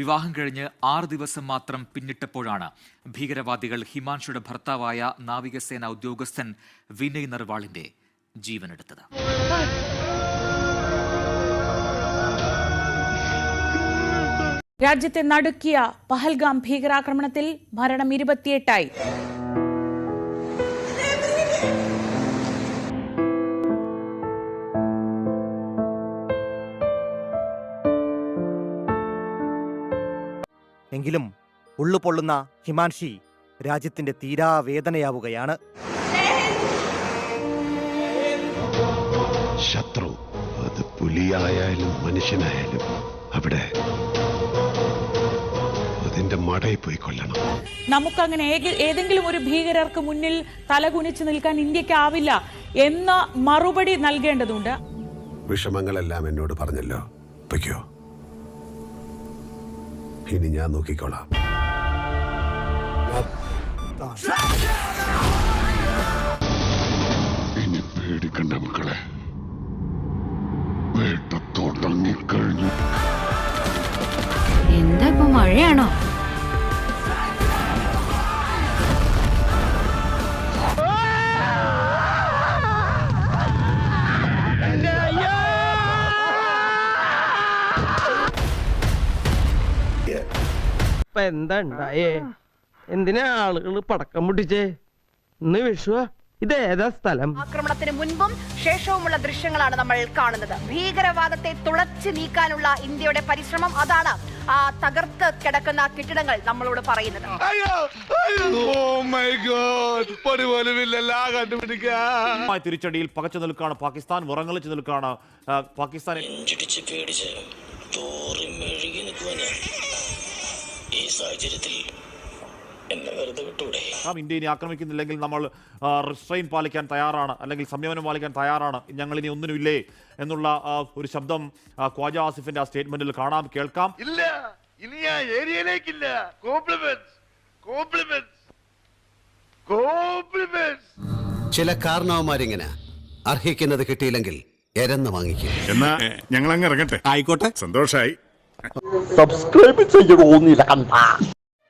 വിവാഹം കഴിഞ്ഞ് ആറ് ദിവസം മാത്രം പിന്നിട്ടപ്പോഴാണ് ഭീകരവാദികൾ ഹിമാൻഷുയുടെ ഭർത്താവായ നാവികസേന ഉദ്യോഗസ്ഥൻ വിനയ് നർവാളിന്റെ ജീവനെടുത്തത്. രാജ്യത്തെ നടുക്കിയ പഹൽഗാം ഭീകരാക്രമണത്തിൽ മരണം ഇരുപത്തിയെട്ടായി. എങ്കിലും ഉള്ളുപൊള്ളുന്ന ഹിമാൻഷി രാജ്യത്തിന്റെ തീരാവേദനയാവുകയാണ് ശത്രു അത് പുലിയായാലും മനുഷ്യനായാലും അവിടെ അതിന്റെ മടയിൽ പോയി കൊല്ലണം. നമുക്കങ്ങനെ ഏതെങ്കിലും ഒരു ഭീകരർക്ക് മുന്നിൽ തലകുനിച്ചു നിൽക്കാൻ ഇന്ത്യക്കാവില്ല എന്ന മറുപടി നൽകേണ്ടതുണ്ട്. വിഷമങ്ങളെല്ലാം എന്നോട് പറഞ്ഞല്ലോ. പൊയ്ക്കോ ഇനി ഞാൻ നോക്കിക്കോളാം. ഇനി പേടിക്കണ്ട മക്കളെ. വേട്ട തുടങ്ങിക്കഴിഞ്ഞു എന്താ ഇപ്പൊ മഴയാണോ? ഇപ്പൊ എന്താ ഉണ്ടായേ? എന്തിനാ ആളുകൾ പടക്കം പൊട്ടിച്ചേ? ഇന്ന് വിഷുവാ. ഇത് ഏതാ സ്ഥലം? ആക്രമണത്തിന് മുൻപും ശേഷവുമുള്ള ദൃശ്യങ്ങളാണ് നമ്മൾ കാണുന്നത്. ഭീകരവാദത്തെ തുളച്ചു നീക്കാനുള്ള ഇന്ത്യയുടെ പരിശ്രമം അതാണ് ആ തകർത്ത് കിടക്കുന്ന കെട്ടിടങ്ങൾ നമ്മളോട് പറയുന്നത്. മായ തിരിച്ചടിയിൽ പകച്ചു നിൽക്കാണ് പാകിസ്ഥാൻ ഉറങ്ങളിച്ച് നിൽക്കാണ് പാകിസ്ഥാൻ പേടിച്ച് തോറി മെഴുകി സാഹചര്യത്തിൽ എന്നെ വെറുതെ വിട്ടൂടെ? നാം ഇന്ത്യ ഇനി ആക്രമിക്കുന്നില്ലെങ്കിൽ നമ്മൾ റിസ്ട്രെയിൻ പാലിക്കാൻ തയ്യാറാണ്. അല്ലെങ്കിൽ സംയമനം പാലിക്കാൻ തയ്യാറാണ്. ഞങ്ങൾ ഇനി ഒന്നിനുമില്ലേ എന്നുള്ള ഒരു ശബ്ദം ഖ്വാജ ആസിഫിന്റെ ആ സ്റ്റേറ്റ്മെന്റിൽ കാണാം കേൾക്കാം. ഇല്ല. ഇനി ആ ഏരിയയിലേക്കില്ല. കോംപ്ലിമെന്റ്സ് കോംപ്ലിമെന്റ്സ് കോംപ്ലിമെന്റ്സ് ചില കാരണവന്മാരിങ്ങനെ അർഹിക്കുന്നത് കിട്ടിയില്ലെങ്കിൽ എരന്ന് വാങ്ങിക്കും. എന്നാ ഞങ്ങൾ അങ്ങ് ഇറങ്ങട്ടെ? ആയിക്കോട്ടെ. സന്തോഷായി. സബ്സ്ക്രൈബ് ചെയ്യണോന്നില്ല നീലകണ്ഠ